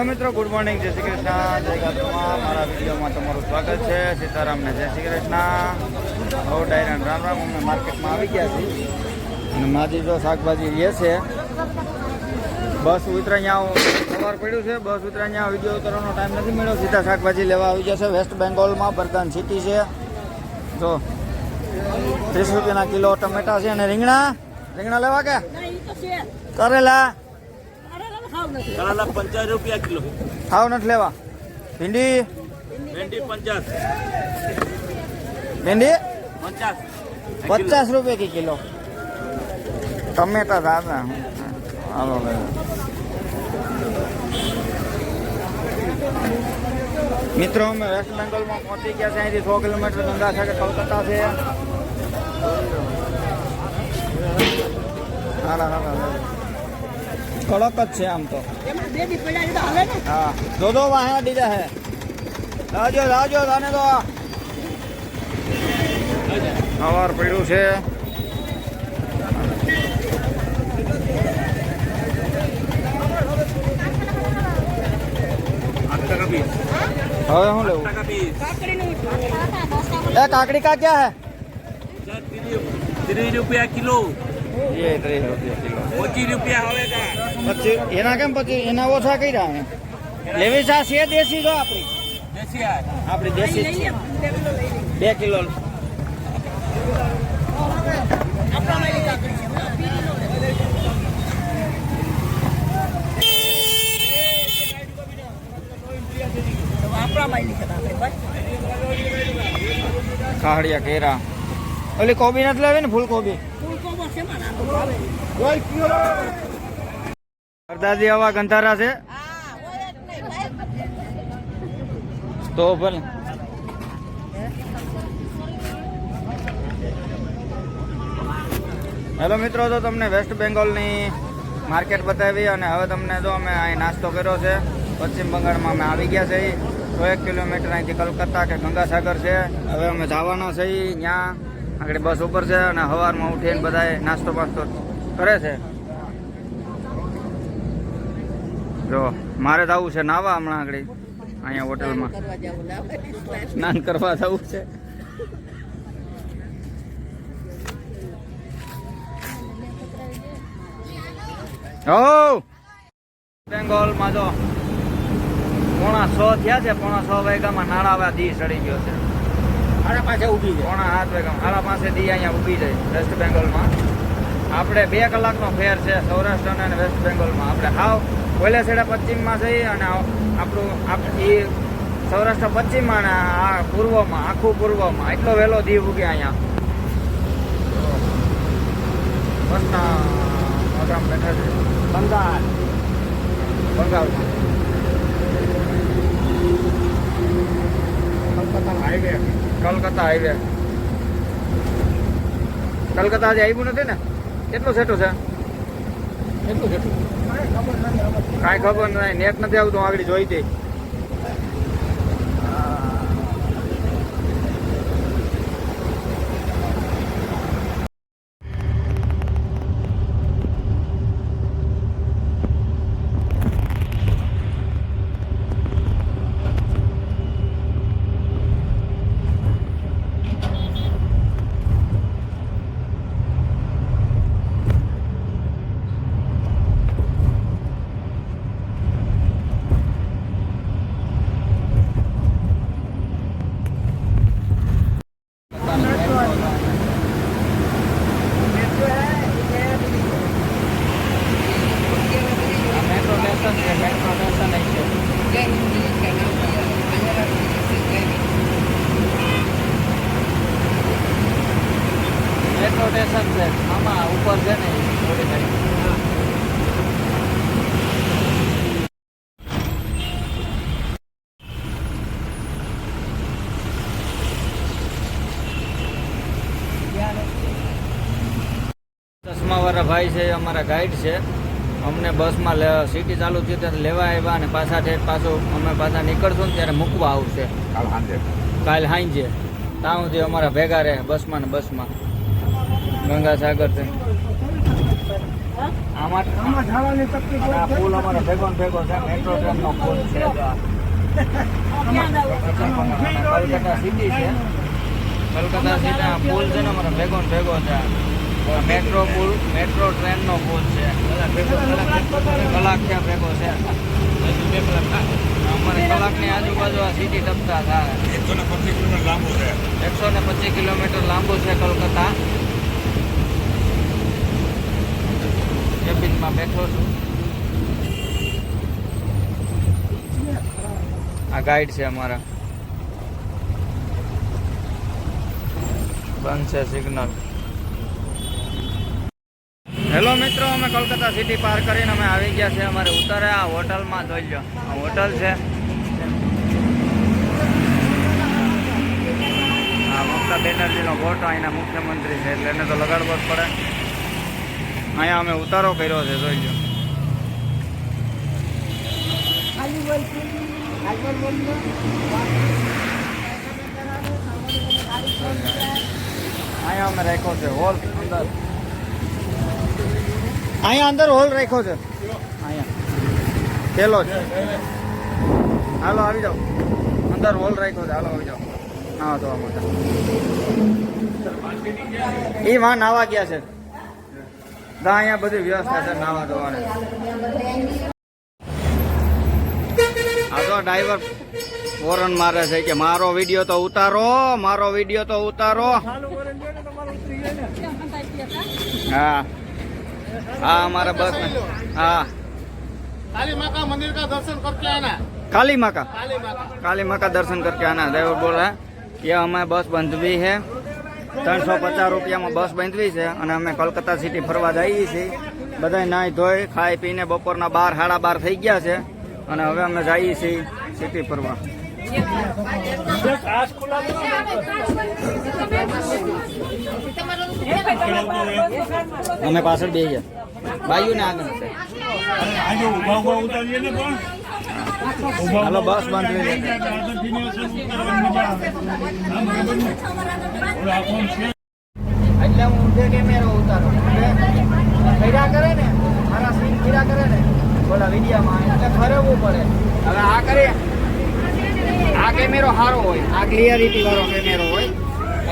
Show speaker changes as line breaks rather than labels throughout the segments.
Hello મિત્રો good morning જય શ્રી કૃષ્ણ. જય ગાતમાં મારા વિડીયોમાં તમારું સ્વાગત છે. સીતારામને જય શ્રી કૃષ્ણ. બહુ ડાયરા રામ રામ. અમે માર્કેટમાં આવી ગયા છીએ. અને માજી જો શાકભાજી લે છે. બસ ઉતરા અહીંયા સવાર પડ્યું છે. બસ ઉતરા અહીંયા વીડિયો ઉતરવાનો ટાઈમ નથી મળ્યો. સીધા શાકભાજી લેવા આવી ગયા છે. વેસ્ટ બેંગોલમાં બરદાન સિટી છે. જો ત્રીસ રૂપિયાના કિલો ટમેટા છે અને રીંગણા. રીંગણા લેવા કે? કરેલા.
કરાલા પંચાસ રૂપિયા કિલો
ખાવ નથી લેવા ભીંડી
ભેંડી પંચાસ
ભીંડી
પચાસ
પચાસ રૂપિયા કી કિલો ટમેટા દાદા હાલો લે. મિત્રો અમે વેસ્ટ બેંગોલમાં પહોંચી ગયા છે અહીંથી સો કિલોમીટર ગંગા સાગર કોલકાતા છે હાલા હાલા કડક જ છે આમ તો હા દો દો વાહે દીધા હે રાજો રાજો તાને તો સવાર પડ્યું છે
આઠ ટકા પીસ
હવે શું લેવું
ટકા પીસ
એ કાકડી કા ક્યાં
ચાર ત્રીસ ત્રીસ રૂપિયા કિલો
હે એ ત્રીસ રૂપિયા કિલો
પચીસ રૂપિયા હવે કા.
એના કેમ પછી એના ઓછા કર્યા હે લેવી ચા છે દેશી જો આપણી?
દેશી
આપણી દેશી બે કિલો કાહડિયા કેરા. ઓલી કોબી નથી લાવે ને ફૂલકોબી? વરદાદી આવા ગંધારા છે? તો ભલે. હેલો મિત્રો, તો તમને વેસ્ટ બેંગોલની માર્કેટ બતાવી અને હવે તમને જો અમે અહીં નાસ્તો કર્યો છે, પશ્ચિમ બંગાળમાં અમે આવી ગયા છીએ. સો એક કિલોમીટર અહીંથી કલકત્તા કે ગંગાસાગર છે. હવે અમે જવાના છે ત્યાં આગળ બસ ઉપર છે અને સવારમાં ઉઠીને બધાએ નાસ્તો પાસ્તો કરે છે. જો, મારે જવું છે, નાવા હમણાં આગળ. અહીંયા હોટલમાં. સ્નાન કરવા જવું છે. હો! બેંગોલમાં જો પોણા સો થયા છે, પોણા સો વાગ્યામાં નાળાવા દી સડી ગયો છે.
આના પાસે ઊભી છે.
પોણા હાથ વેગમ હાડા પાસે દી અહીંયા ઊભી જાય વેસ્ટ બેંગોલમાં આપણે બે કલાકનો ફેર છે સૌરાષ્ટ્ર અને વેસ્ટ બેંગોલમાં આપણે હાવ ઓલે પશ્ચિમમાં જઈએ અને આપણું, આપ, એ સૌરાષ્ટ્ર પશ્ચિમમાં અને આ પૂર્વમાં, આખું પૂર્વમાં. એટલો વહેલો દી ઉગે અહીંયા. બસના પ્રોગ્રામ બેઠા છે.
બંગાળ.
બંગાળમાં.
કલકત્તા હાઈવે.
કલકત્તા હાઈવે. કલકત્તા આજે આવ્યું નથી ને? કેટલો સેટો છે?
કેટલું
કાંઈ ખબર નહીં નેટ નથી આવતું આગળ જોઈ દઈ મેટ્રો સ્ટેશન છે મેટ્રો સ્ટેશન છે મેટ્રો સ્ટેશન છે આમાં ઉપર છે ને થોડી ઘણી ચશ્માવાળા ભાઈ છે અમારા ગાઈડ છે. અમને બસમાં લે- સિટી ચાલુ થયું ત્યારે લેવા આવ્યા અને પાછા ઠેઠ પાછું અમે પાછા નીકળશું ને ત્યારે મૂકવા આવશે.
કાલ સાંજે?
કાલ સાંજે. ત્યાં સુધી અમારા ભેગા રહે બસમાં ને બસમાં. ગંગાસાગર છે આમાં પુલ અમારો ભેગો ભેગો છે મેટ્રો ટ્રેનનો પુલ છે કલકત્તા સિટી છે. કલકત્તા સિટી આ પુલ છે ને અમારો ભેગો ને ભેગો છે મેટ્રો પુલ મેટ્રો ટ્રેનનો પુલ છે. કલાક ત્યાં ભેગો છે? અમારે કલાકની આજુબાજુ આ સિટી ટપતા થાય.
એકસો ને પચીસ કિલોમીટર લાંબુ છે.
એકસો ને પચીસ કિલોમીટર લાંબુ છે કલકત્તા. કેબિનમાં બેઠો છું. આ ગાઈડ છે અમારા. બંધ છે સિગ્નલ હેલો મિત્રો, અમે કોલકાતા સિટી પાર કરીને અમે આવી ગયા છે અમારે ઉતારે આ હોટલમાં, જોઈ લો આ હોટલ છે. આ મમતા બેનર્જીનો ફોટો, અહીંના મુખ્યમંત્રી છે, એટલે એને તો લગાડવો જ પડે. અહીંયા અમે ઉતારો કર્યો છે, જોઈ લો અહીંયા અમે રાખ્યો છે, હોલ અંદર. અહીંયા અંદર હોલ રાખ્યો છે. અહીંયા. પેલો છે. હાલો આવી જાઓ. અંદર હોલ રાખ્યો છે. હાલો આવી જાઓ. નાવા ધોવા માટે. એ વાં નાવા ગયા છે. દા અહીંયા બધી વ્યવસ્થા છે નાવા ધોવાની. આ તો ડ્રાઈવર વોરન મારે છે કે મારો વીડિયો તો ઉતારો મારો વીડિયો તો ઉતારો. હા. હા અમારા બસ હા
काली माँ का मंदिर का दर्शन करके आना
काली माँ का
काली माँ का
काली माँ का दर्शन करके आना ड्राइवर बोल रहा है ये हमें बस બંધવી છે ત્રણસો પચાસ રૂપિયામાં બસ બાંધવી છે અને અમે કોલકાતા સિટી ફરવા જઈએ છીએ બધા નાહી ધોઈ ખાઈ પીને બપોરના બાર સાડા બાર થઈ ગયા છે અને હવે અમે જઈએ છીએ સિટી ફરવા અમે પાછળ બે આગળ. છે
ઉતારીએ ને પણ
હાલો, બસ છે એટલે હું ઊંધે કેમેરો ઉતારો. ફેરા કરે ને, મારા સ્ક્રીન ફેરા કરે ને બોલા વિડીયામાં. એટલે ફરવું પડે. હવે આ કરે આ કેમેરો સારો હોય. આ ક્લિયરિટી વાળો કેમેરો હોય.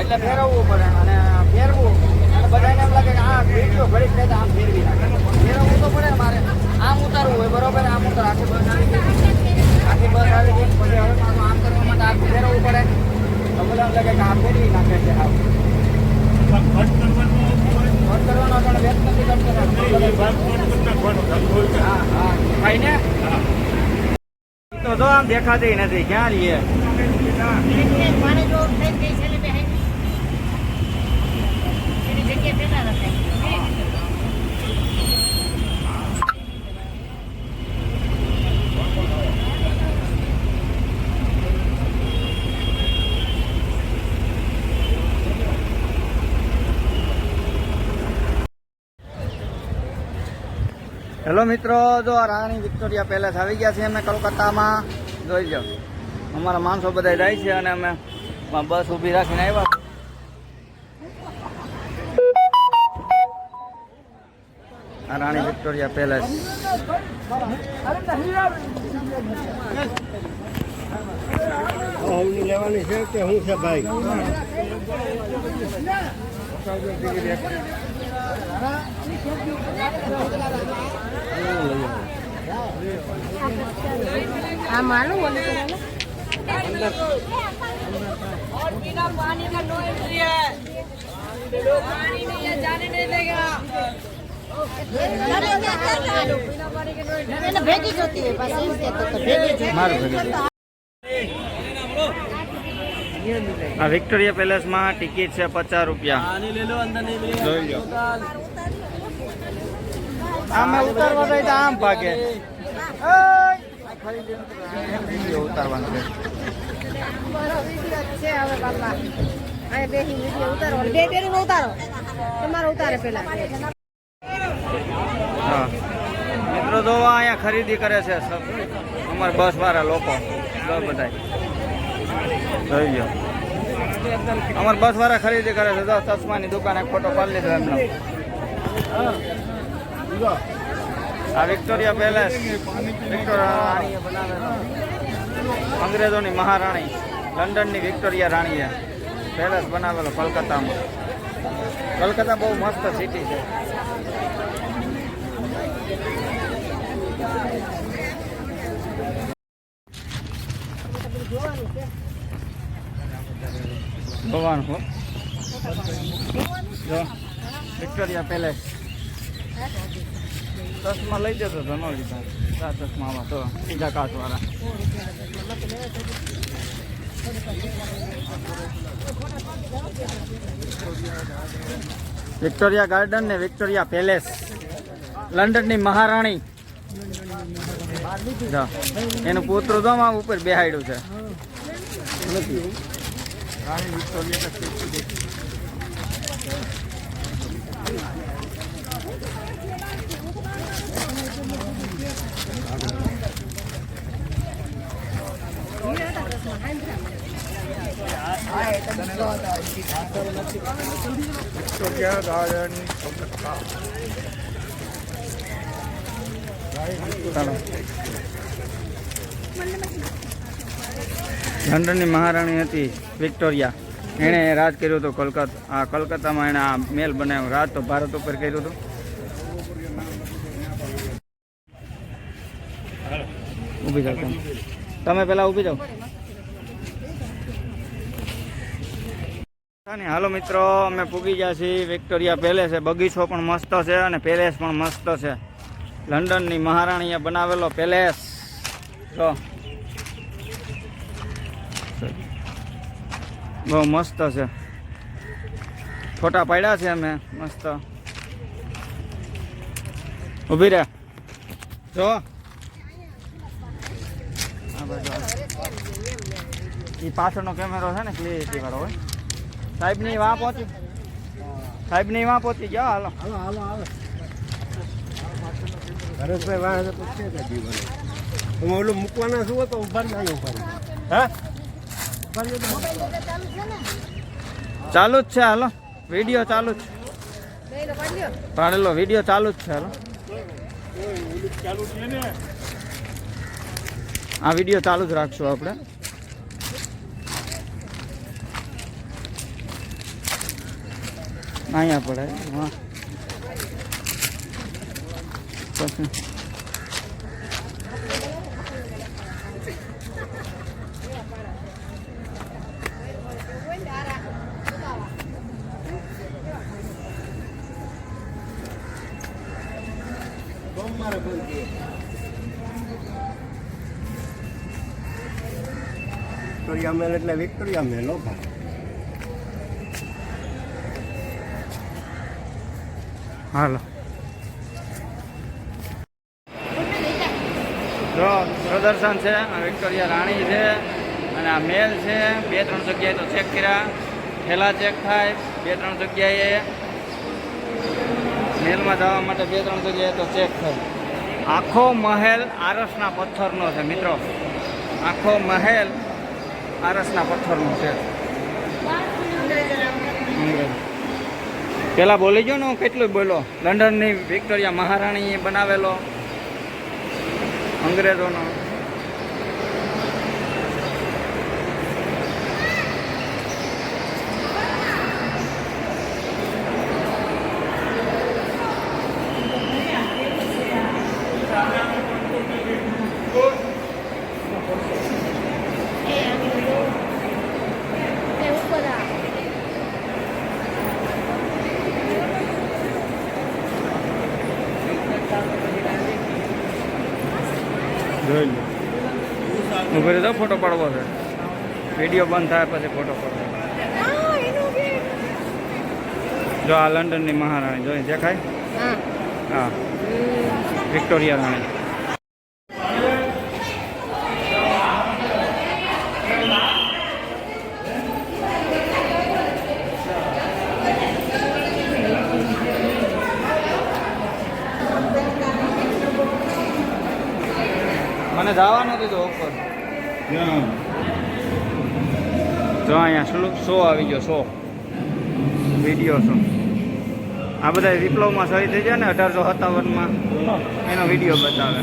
એટલે ફેરવવું પડે અને ફેરવું. અને બધાને એમ લાગે કે આ વીડિયો ઘડી જાય તો આમ ફેરવી નાખે. ફેરવવું તો પડે મારે. આમ ઉતારવું હોય બરોબર? આમ ઉતાર. આખી બસ આવી ગઈ. આખી બસ આવી ગઈ. પછી હવે મારું આમ કરવા માટે આમ ફેરવવું પડે. તો બધા એમ લાગે કે આ ફેરવી નાખે છે આમ
કરવાનો
પણ વ્યસ્ત નથી કરતો. હા હા. ભાઈ ને. તો આમ દેખાતી નથી. ક્યાં રહીએ
મારે જો થઈ ગઈ છે ને બે એની જગ્યાએ પેલા હતા
હેલો મિત્રો, જો રાણી વિક્ટોરિયા પેલેસ આવી ગયા છે અમે કલકત્તામાં. જોઈ જાઓ અમારા માણસો બધા જાય છે અને અમે બસ ઊભી રાખીને આવ્યા. આ રાણી વિક્ટોરિયા પેલેસ.
લેવાની છે કે હું છે ભાઈ?
આ માનું બોલે
और बिना पानी का नो एंट्री है पानी नहीं है जाने नहीं देगा बिना पानी के नो एंट्री
એને ભેગી જોતી હોય પાછી એમ કહેતો હતો, ભેગી જોતી
મારું ભેગું આ વિક્ટોરિયા પેલેસમાં ટિકિટ છે પચાસ રૂપિયા જોઈ લો આમે ઉતારવા જાય તો આમ ભાગે. ઉતારવાનું
ઉતારો બે ઉતારો ઉતારે પેલા
હા. મિત્રો જો અહીંયા ખરીદી કરે છે અમારે બસ વાળા લોકો. બધા થઈ ગયો અમારા બસ વાળા ખરીદી કરે છે. દસ ચશ્માની દુકાને ફોટો પાડી લીધો એમનો. આ વિક્ટોરિયા પેલેસ. વિક્ટોરિયા અંગ્રેજોની મહારાણી. લંડનની વિક્ટોરિયા રાણીએ પેલેસ બનાવેલો કલકત્તામાં. કલકત્તા બહુ મસ્ત સિટી છે. ભગવાન વિક્ટોરિયા પેલેસ. ચશ્મા લઈ જતો તો ન લીધા. આ ચશ્મામાં તો બીજા કાચવાળા. વિક્ટોરિયા ગાર્ડન ને વિક્ટોરિયા પેલેસ. લંડનની મહારાણી. એનું પુત્ર તો ઉપર બેહાડ્યું છે. રાણી વિક્ટોરિયા લંડનની મહારાણી હતી વિક્ટોરિયા. એણે રાજ કર્યું હતો કોલકાતા આ કોલકાતામાં એણે આ મેલ બનાવ્યો. રાજ તો ભારત ઉપર કર્યું હતું. ઊભી જાઓ તમે. તમે પહેલાં ઊભી જાઓ. હાલો મિત્રો, અમે પૂગી ગયા છીએ વિક્ટોરિયા પેલેસ. છે બગીચો પણ મસ્ત છે અને પેલેસ પણ મસ્ત છે. લંડનની મહારાણીએ બનાવેલો પેલેસ. તો બહુ મસ્ત છે. ફોટા પાડ્યા છે અમે, મસ્ત. ઊભી રહે જો. આ બાજુ ઈ પાછળનો કેમેરો છે ને ક્લિયરિટી વાળો હોય. સાહેબની વાં પહોંચી. સાહેબની વાં પહોંચી ગયા હાલો.
હાલો હાલો હાલો. હરેશભાઈ વાહ પૂછે કે જીવન તમે ઓલું મૂકવાના શું તો ઊભા ના ઊભા. હે?
ચાલુ જ છે હાલો. વીડિયો ચાલુ જ. છે પાડેલો વીડિયો ચાલુ જ છે હાલો. આ વીડિયો ચાલુ જ રાખશું આપણે. અહીંયા પડે હા.
મેલ એટલે વિક્ટોરિયા મેલ ભાઈ.
હાલો. જો પ્રદર્શન છે આ વિક્ટોરિયા રાણી છે અને આ મેલ છે બે ત્રણ જગ્યાએ તો ચેક કર્યા. ઠેલા ચેક થાય બે ત્રણ જગ્યાએ. મેલમાં જવા માટે બે ત્રણ જગ્યાએ તો ચેક થાય. આખો મહેલ આરસના પથ્થરનો છે મિત્રો. આખો મહેલ આરસના પથ્થરનું છે. પેલા બોલી ગયો ને હું કેટલું બોલો લંડનની વિક્ટોરિયા મહારાણીએ બનાવેલો અંગ્રેજોનો
એ ઉપર આ
જોઈ લો ઊભી દો ફોટો પાડવો છે. વીડિયો બંધ થાય પછી ફોટો પાડવો. જો આ લંડનની મહારાણી જોઈ દેખાય?
હા.
વિક્ટોરિયા રાણી મને જવાનું દીધું ઉપર જો અહીંયા શો- આવી ગયો, શો. Video show. આ બધા વિપ્લવમાં શહીદ થઈ ગયા ને અઢારસો સત્તાવનમાં. એનો વીડિયો બતાવે.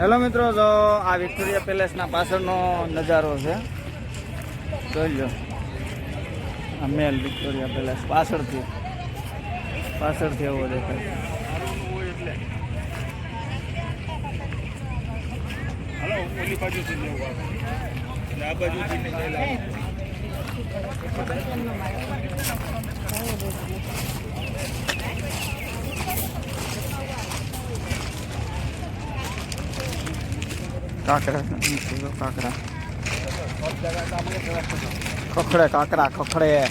હેલો મિત્રો. તો આ વિક્ટોરિયા પેલેસના પાછળનો નજારો છે. જોઈ આ મેલ વિક્ટોરિયા પેલેસ પાછળથી. પાછળથી એવો દેખાય. કાકરા કાકરા. ખખડે કાકરા ખખડે.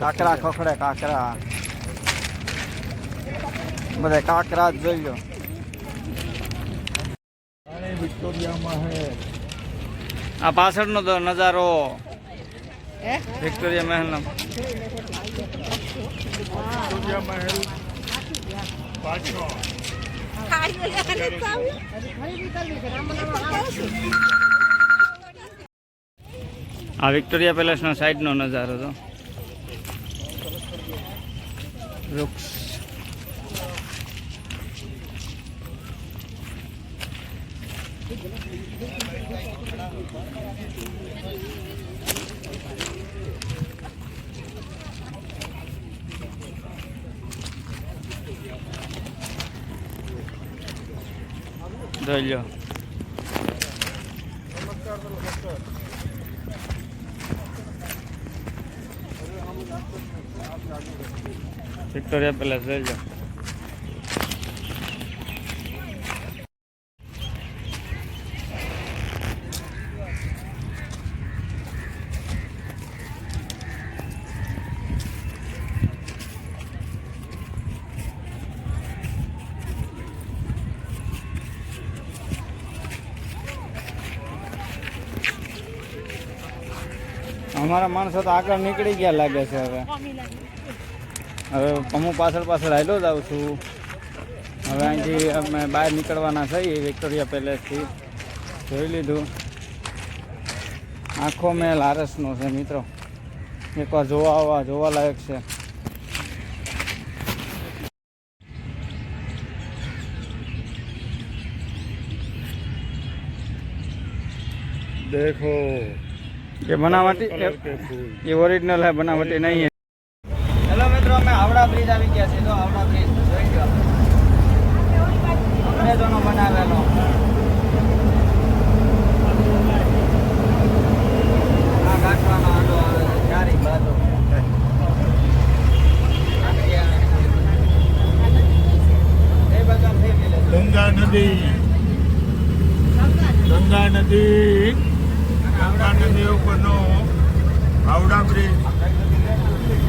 કાકરા ખખડે કાકરા. બધા કાકરા જ જોઈ લો. આ પાછળનો તો નજારો.
હે?
વિક્ટોરિયા મહેલનો. આ વિક્ટોરિયા પેલેસનો સાઈડનો નજારો તો. વૃક્ષ. જોઈ લો વિક્ટોરિયા પેલેસ જોઈ લો અમારા માણસો તો આગળ નીકળી ગયા લાગે છે હવે. હવે અમુક પાછળ પાછળ હાલો જ આવું છું. હવે અહીંથી અમે બહાર નીકળવાના છીએ, વિક્ટોરિયા પેલેસથી. જોઈ લીધું. આખો મેલ આરસનો છે મિત્રો. એકવાર જોવા આવવા જોવા છે.
દેખો.
એ બનાવટી
કે ફૂલ.
એ ઓરિજિનલ હે બનાવટી નહીં હે. હેલો મિત્રો અમે આવડા બ્રિજ આવી ગયા છીએ. તો આવડા બ્રિજ જોઈ લો. અંગ્રેજોનો બનાવેલો. આ કાંઠવાનો આડો આવે છે, ચારેય બાજુ.
ગંગા નદી. ગંગા નદી. ગંગા નદી ઉપરનો હાવડા બ્રિજ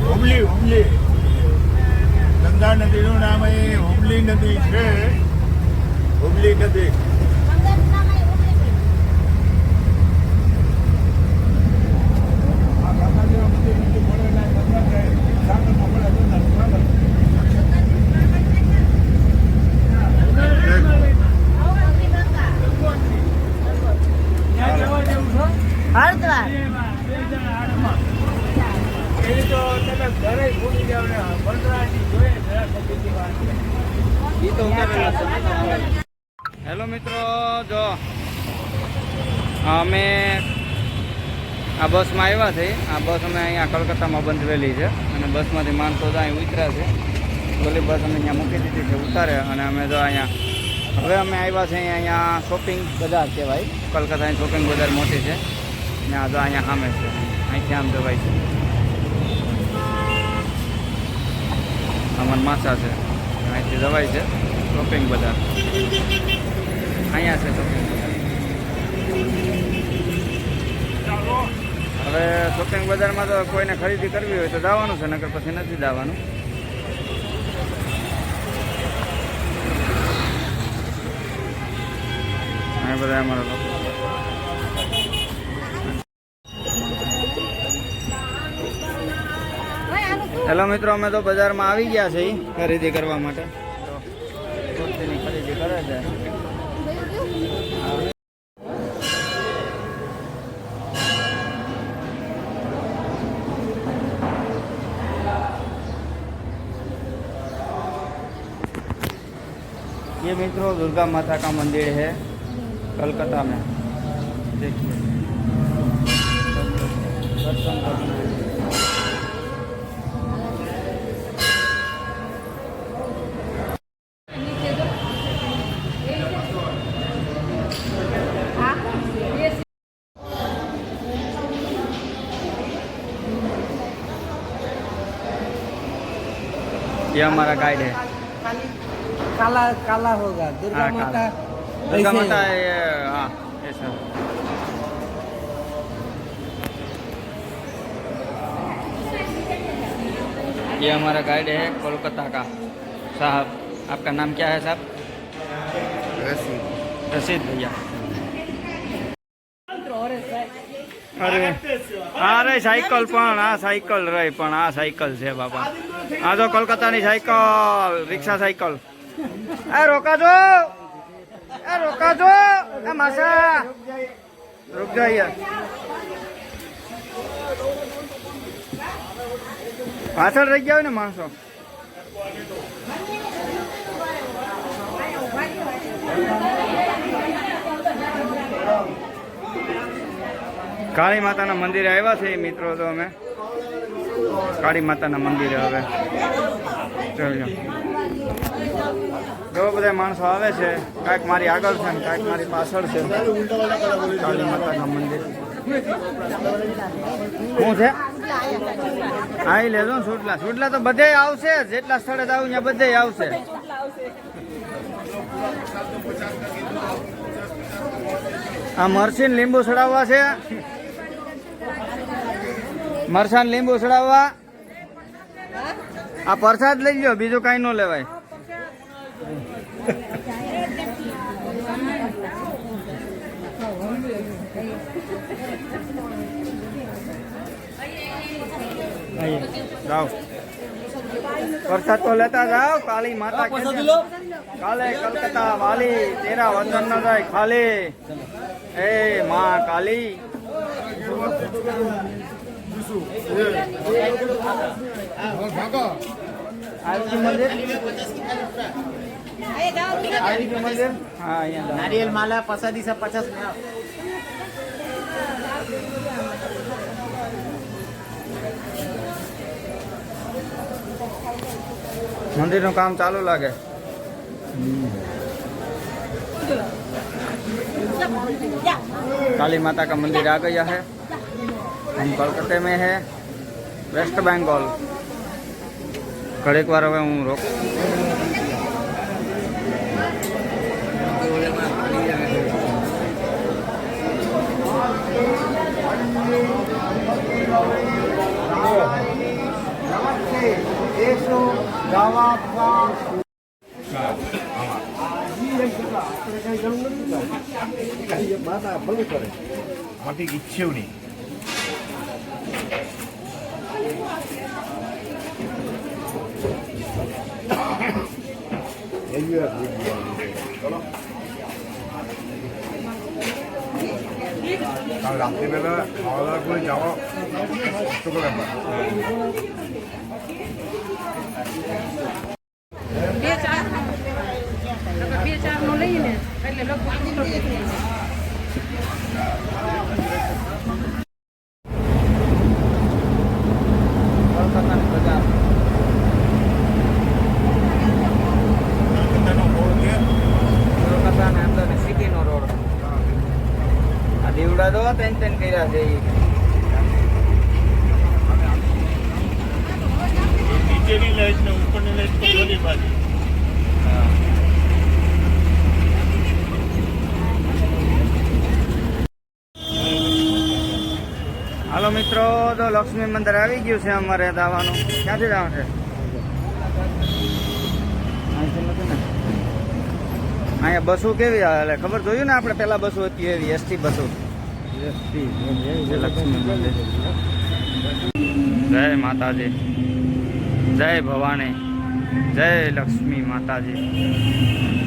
હુબલી હુબલી ગંગા નદીનું નામ એ હુબલી નદી છે. હુબલી નદી.
હેલો મિત્રો, જો અમે આ બસમાં આવ્યા છે. આ બસ અમે અહીંયા કલકત્તામાં બંધવેલી છે અને બસમાંથી માણસો તો અહીં ઉતર્યા છે. ઓલી બસ અમે અહીંયા મૂકી દીધી છે ઉતારે અને અમે તો અહીંયા હવે અમે આવ્યા છે અહીંયા શોપિંગ બજાર કહેવાય. કલકત્તાની શોપિંગ બજાર મોટી છે. ને આ તો અહીંયા સામે છે. અહીંથી આમ જવાય છે. અમાર માસા છે. અહીંથી જવાય છે. શોપિંગ બજાર. અહીંયા છે શોપિંગ હવે શોપિંગ બજારમાં તો કોઈને ખરીદી કરવી હોય તો જવાનું છે, નકર પછી નથી જવાનું. અહીંયા બધા અમારા લોકો. हेलो मित्रों अमे तो બજારમાં में आ गया खरीदी करने ये मित्रों दुर्गा माता का मंदिर है कलकत्ता में देखिए दर्शन करना है ये हमारा गाइड है
काला काला होगा दुर्गा
हाँ,
माता
काला। दुर्गा
ऐसे
माता है ये हाँ ऐसा ये हमारा गाइड है कोलकाता का साहब आपका नाम क्या है साहब रशीद भैया અરે અરે સાયકલ પણ આ સાયકલ રહી પણ આ સાયકલ છે બાપા આ જો કોલકાતાની સાયકલ, રિક્ષા સાયકલ. એ રોકાજો! એ રોકાજો! એ માસા! રૂક જાઈએ પાછળ રહી ગયા હોય ને માણસો. કાળી માતાના મંદિરે આવ્યા છે મિત્રો તો અમે. કાળી માતાના મંદિરે હવે. જોજો જો બધા માણસો આવે છે? કાંઈક મારી આગળ છે ને કાંઈક મારી પાછળ છે. કાળી માતાના મંદિર. શું છે? આવી લેજો ને સુટલા. સુટલા તો બધે આવશે. જેટલા સ્થળે આવું ત્યાં બધે આવશે. આ મરસીન લીંબુ ચડાવવા છે. મરસાન લીંબુ ચડાવવા આ પ્રસાદ લઈ લ્યો બીજું કાંઈ ન લેવાય. જાઓ. પ્રસાદ તો લેતા જાઓ કાલી માતા કાલે કલકત્તા વાલી તેરા વતન ન જાય ખાલી. એ માં કાલી. આરતી મંદિર આરતી મંદિર હા અહીંયા
नारियल माला प्रसादी सब पचास
મંદિરનું કામ ચાલુ લાગે काली माता का मंदिर आ गया है हम कोलकाता में है वेस्ट बंगाल ઘડીક વાર હવે હું રોક
માટી ઈચ્છ્યું નહીં কাল রাত্রিবেলা খাওয়া দাওয়া করে যাওয়া কষ্টকর ব্যাপার
બે ચાર બે ચાર નો લઈએ ને એટલે લગભગ
મિત્રો, તો લક્ષ્મી મંદિર આવી ગયું છે અમારે દાવાનું. ક્યાંથી જવાનું છે? અહીંયા બસો કેવી હાલે ખબર જોયું ને આપણે પેલા બસો હતી એવી, એસટી બસો. લક્ષ્મી મંદિર. જય માતાજી. જય ભવાની જય લક્ષ્મી માતાજી.